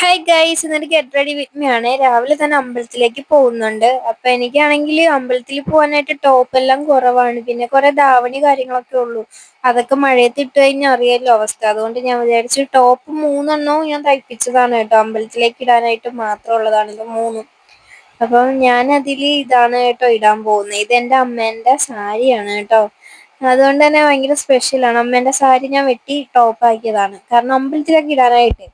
Hi guys ഇന്നൊരു get ready with രാവിലെ തന്നെ അമ്പലത്തിലേക്ക് പോകുന്നുണ്ട്. അപ്പൊ എനിക്കാണെങ്കിൽ അമ്പലത്തിൽ പോകാനായിട്ട് ടോപ്പ് എല്ലാം കുറവാണ്. പിന്നെ കുറെ ധാവണി കാര്യങ്ങളൊക്കെ ഉള്ളൂ. അതൊക്കെ മഴയത്ത് ഇട്ട് കഴിഞ്ഞാൽ അറിയാലോ അവസ്ഥ. അതുകൊണ്ട് ഞാൻ വിചാരിച്ചു ടോപ്പ് മൂന്നെണ്ണവും ഞാൻ തയ്പ്പിച്ചതാണ് കേട്ടോ. അമ്പലത്തിലേക്ക് ഇടാനായിട്ട് മാത്രം ഉള്ളതാണ് ഇത് മൂന്നും. അപ്പം ഞാൻ അതിൽ ഇതാണ് കേട്ടോ ഇടാൻ പോകുന്നത്. ഇത് എന്റെ അമ്മേന്റെ സാരിയാണ് കേട്ടോ. അതുകൊണ്ട് തന്നെ ഭയങ്കര സ്പെഷ്യലാണ് അമ്മേന്റെ സാരി ഞാൻ വെട്ടി ടോപ്പ് ആക്കിയതാണ്. കാരണം അമ്പലത്തിലേക്ക് ഇടാനായിട്ട്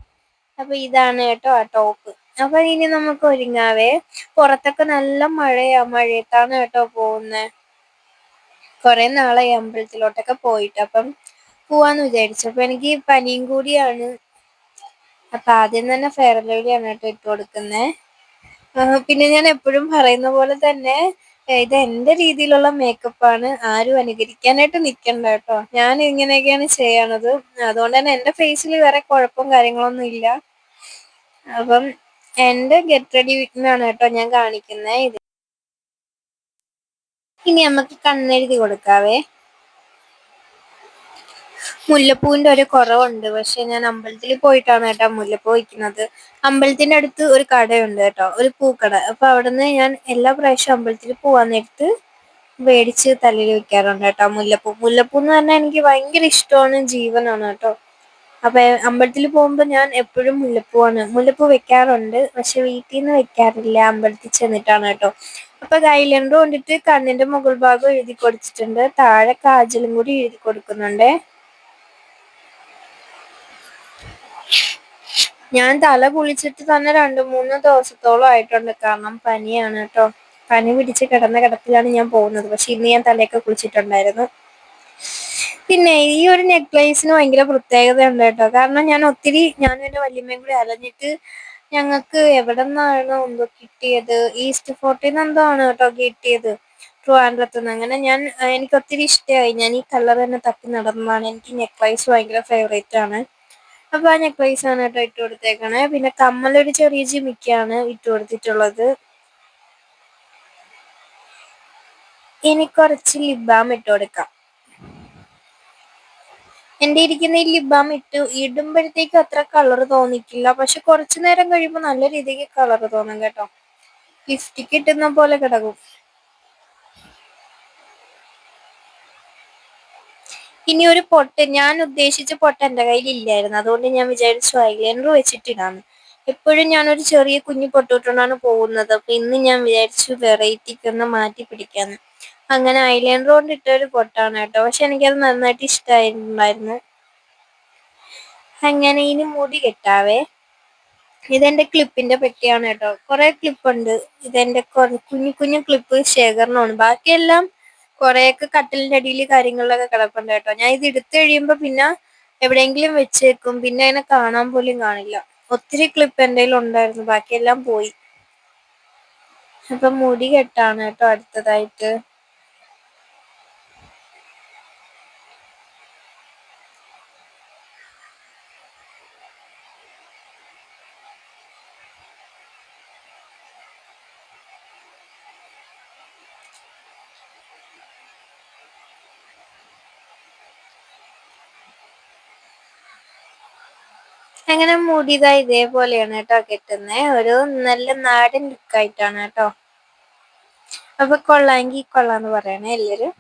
അപ്പൊ ഇതാണ് കേട്ടോ ആ ടോപ്പ് അപ്പൊ ഇനി നമുക്ക് ഒരുങ്ങാവേ. പുറത്തൊക്കെ നല്ല മഴയാ. മഴയത്താണ് കേട്ടോ പോകുന്നത് കുറെ നാളായി അമ്പലത്തിലോട്ടൊക്കെ പോയിട്ട്. അപ്പം പോവാന്ന് വിചാരിച്ചു. അപ്പൊ എനിക്ക് പനിയും കൂടിയാണ്. അപ്പൊ ആദ്യം തന്നെ ഫെയർ ലവ്ലിയാണ് കേട്ടോ ഇട്ട് കൊടുക്കുന്നേ. പിന്നെ ഞാൻ എപ്പോഴും പറയുന്ന പോലെ തന്നെ ഇത് എന്റെ രീതിയിലുള്ള മേക്കപ്പ് ആണ്. ആരും അനുകരിക്കാനായിട്ട് നിൽക്കണ്ട കേട്ടോ. ഞാൻ ഇങ്ങനെയൊക്കെയാണ് ചെയ്യണത്. അതുകൊണ്ട് തന്നെ എന്റെ ഫേസിൽ വേറെ കുഴപ്പവും കാര്യങ്ങളൊന്നും ഇല്ല. അപ്പം എന്റെ ഗെറ്റ് റെഡി വിറ്റിനാണ് കേട്ടോ ഞാൻ കാണിക്കുന്നത് ഇത് ഇനി നമുക്ക് കണ്ണെഴുതി കൊടുക്കാവേ. മുല്ലപ്പൂവിന്റെ ഒരു കുറവുണ്ട്. പക്ഷെ ഞാൻ അമ്പലത്തിൽ പോയിട്ടാണ് കേട്ടോ മുല്ലപ്പൂ വയ്ക്കുന്നത്. അമ്പലത്തിന്റെ അടുത്ത് ഒരു കടയുണ്ട് കേട്ടോ ഒരു പൂക്കട. അപ്പൊ അവിടുന്ന് ഞാൻ എല്ലാ പ്രാവശ്യവും അമ്പലത്തിൽ പോവാൻ നേരത്ത് മേടിച്ച് തലയിൽ വെക്കാറുണ്ട് കേട്ടോ മുല്ലപ്പൂ. മുല്ലപ്പൂ എന്ന് പറഞ്ഞാൽ എനിക്ക് ഭയങ്കര ഇഷ്ടമാണ് ജീവനാണ് കേട്ടോ. അപ്പൊ അമ്പലത്തിൽ പോകുമ്പോൾ ഞാൻ എപ്പോഴും മുല്ലപ്പൂവാണ്. മുല്ലപ്പൂ വെക്കാറുണ്ട് പക്ഷെ വീട്ടിൽ നിന്ന് വെക്കാറില്ല. അമ്പലത്തിൽ ചെന്നിട്ടാണ് കേട്ടോ. അപ്പൊ കൈലണ്ടും കൊണ്ടിട്ട് കണ്ണിന്റെ മുകൾ ഭാഗം എഴുതി കൊടുത്തിട്ടുണ്ട്. താഴെ കാജലും കൂടി എഴുതി കൊടുക്കുന്നുണ്ട്. ഞാൻ തല കുളിച്ചിട്ട് തന്നെ രണ്ട് മൂന്ന് ദിവസത്തോളം ആയിട്ടുണ്ട്. കാരണം പനിയാണ് കേട്ടോ പനി പിടിച്ച് കിടന്ന കിടപ്പിലാണ് ഞാൻ പോകുന്നത്. പക്ഷെ ഇന്ന് ഞാൻ തലയൊക്കെ കുളിച്ചിട്ടുണ്ടായിരുന്നു. പിന്നെ ഈ ഒരു നെക്ലേസിന് ഭയങ്കര പ്രത്യേകത ഉണ്ട് കേട്ടോ കാരണം ഞാൻ ഒത്തിരി ഞാൻ എന്റെ വല്യമ്മയും കൂടി അലഞ്ഞിട്ട് ഞങ്ങൾക്ക് എവിടെ നിന്നാണ് എന്തോ കിട്ടിയത്? ഈസ്റ്റ് ഫോർട്ടിൽ നിന്ന് എന്തോ ആണ് കേട്ടോ കിട്ടിയത് ട്രിവാൻഡ്രത്ത് നിന്ന് അങ്ങനെ ഞാൻ എനിക്ക് ഒത്തിരി ഇഷ്ടമായി ഞാൻ ഈ കളർ തന്നെ തപ്പി നടന്നതാണ്. എനിക്ക് നെക്ലേസ് ഭയങ്കര ഫേവറേറ്റ് ആണ് അപ്പൊ ആ നെക്ലേസ് ആണ് കേട്ടോ ഇട്ട് കൊടുത്തേക്കണേ പിന്നെ കമ്മലൊരു ചെറിയ ജിമിക്കാണ് ഇട്ട് കൊടുത്തിട്ടുള്ളത് ഇനി കുറച്ച് ലിബാം ഇട്ട് കൊടുക്കാം എന്റെ ഇരിക്കുന്ന ഈ ലിബാം ഇട്ട് ഇടുമ്പോഴത്തേക്ക് അത്ര കളർ തോന്നിക്കില്ല. പക്ഷെ കുറച്ചു നേരം കഴിയുമ്പോൾ നല്ല രീതിക്ക് കളർ തോന്നും കേട്ടോ. ലിഫ്റ്റിക്ക് ഇട്ടുന്ന പോലെ കിടക്കും. ഇനി ഒരു പൊട്ട് ഞാൻ ഉദ്ദേശിച്ച പൊട്ട് എന്റെ കയ്യിൽ ഇല്ലായിരുന്നു അതുകൊണ്ട് ഞാൻ വിചാരിച്ചു ഐലൈനർ വെച്ചിട്ടിടാന്ന്. എപ്പോഴും ഞാനൊരു ചെറിയ കുഞ്ഞു പൊട്ടുകൊണ്ടാണ് പോകുന്നത്. അപ്പൊ ഇന്ന് ഞാൻ വിചാരിച്ചു വെറൈറ്റിക്ക് ഒന്ന് മാറ്റി പിടിക്കാന്ന്. അങ്ങനെ ഐലൈനർ കൊണ്ട് ഇട്ട ഒരു പൊട്ടാണ് കേട്ടോ. പക്ഷെ എനിക്കത് നന്നായിട്ട് ഇഷ്ടമായിട്ടുണ്ടായിരുന്നു അങ്ങനെ ഇനി മുടി കെട്ടാവേ. ഇതെന്റെ ക്ലിപ്പിന്റെ പെട്ടിയാണ് കേട്ടോ. കുറെ ക്ലിപ്പുണ്ട്. ഇതെന്റെ കുഞ്ഞു കുഞ്ഞു ക്ലിപ്പ് ശേഖരണമാണ്. ബാക്കിയെല്ലാം കുറെയൊക്കെ കട്ടിലിന്റെ അടിയിൽ കാര്യങ്ങളിലൊക്കെ കിടപ്പുണ്ട് കേട്ടോ. ഞാൻ ഇത് എടുത്തു കഴിയുമ്പോ പിന്നെ എവിടെയെങ്കിലും വെച്ചേക്കും. പിന്നെ അതിനെ കാണാൻ പോലും കാണില്ല. ഒത്തിരി ക്ലിപ്പ് എന്റെ ഉണ്ടായിരുന്നു. ബാക്കിയെല്ലാം പോയി. അപ്പൊ മുടി കെട്ടാണ് കേട്ടോ അടുത്തതായിട്ട്. അങ്ങനെ മുടിത ഇതേപോലെയാണ് കേട്ടോ കെട്ടുന്നത് ഒരു നല്ല നാടൻ ലുക്കായിട്ടാണ് കേട്ടോ. അപ്പൊ കൊള്ളാമെങ്കിൽ കൊള്ളാന്ന് പറയണേ എല്ലാരും.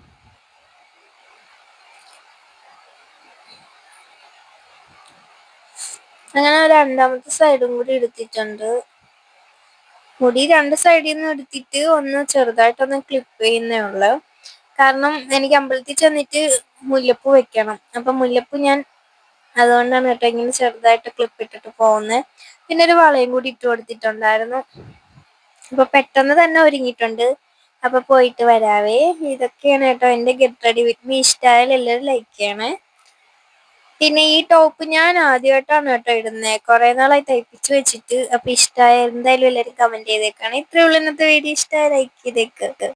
അങ്ങനെ രണ്ടാമത്തെ സൈഡും കൂടി എടുത്തിട്ടുണ്ട്. മുടി രണ്ട് സൈഡിൽ നിന്ന് എടുത്തിട്ട് ഒന്ന് ചെറുതായിട്ടൊന്ന് ക്ലിപ്പ് ചെയ്യുന്നേ ഉള്ളു. കാരണം എനിക്ക് അമ്പലത്തിൽ ചെന്നിട്ട് മുല്ലപ്പൂ വെക്കണം. അപ്പൊ മുല്ലപ്പൂ ഞാൻ അതുകൊണ്ടാണ് കേട്ടോ ഇങ്ങനെ ചെറുതായിട്ട് ക്ലിപ്പ് ഇട്ടിട്ട് പോകുന്നത് പിന്നെ ഒരു വളയും കൂടി ഇട്ട് കൊടുത്തിട്ടുണ്ടായിരുന്നു. അപ്പൊ പെട്ടെന്ന് തന്നെ ഒരുങ്ങിയിട്ടുണ്ട്. അപ്പൊ പോയിട്ട് വരാവേ. ഇതൊക്കെയാണ് കേട്ടോ എന്റെ ഗെറ്റ് റെഡി വിത്ത് മീ ഇഷ്ടമായാലും എല്ലാവരും ലൈക്ക് ചെയ്യണേ. പിന്നെ ഈ ടോപ്പ് ഞാൻ ആദ്യമായിട്ടാണ് കേട്ടോ ഇടുന്നത് കുറെ നാളായി തയ്പ്പിച്ചു വെച്ചിട്ട്. അപ്പൊ ഇഷ്ടമായ എന്തായാലും എല്ലാവരും കമന്റ് ചെയ്തേക്കാണ്. ഇത്രയുള്ള ഇന്നത്തെ വീഡിയോ ഇഷ്ടമായ ലൈക്ക് ചെയ്തേക്ക്.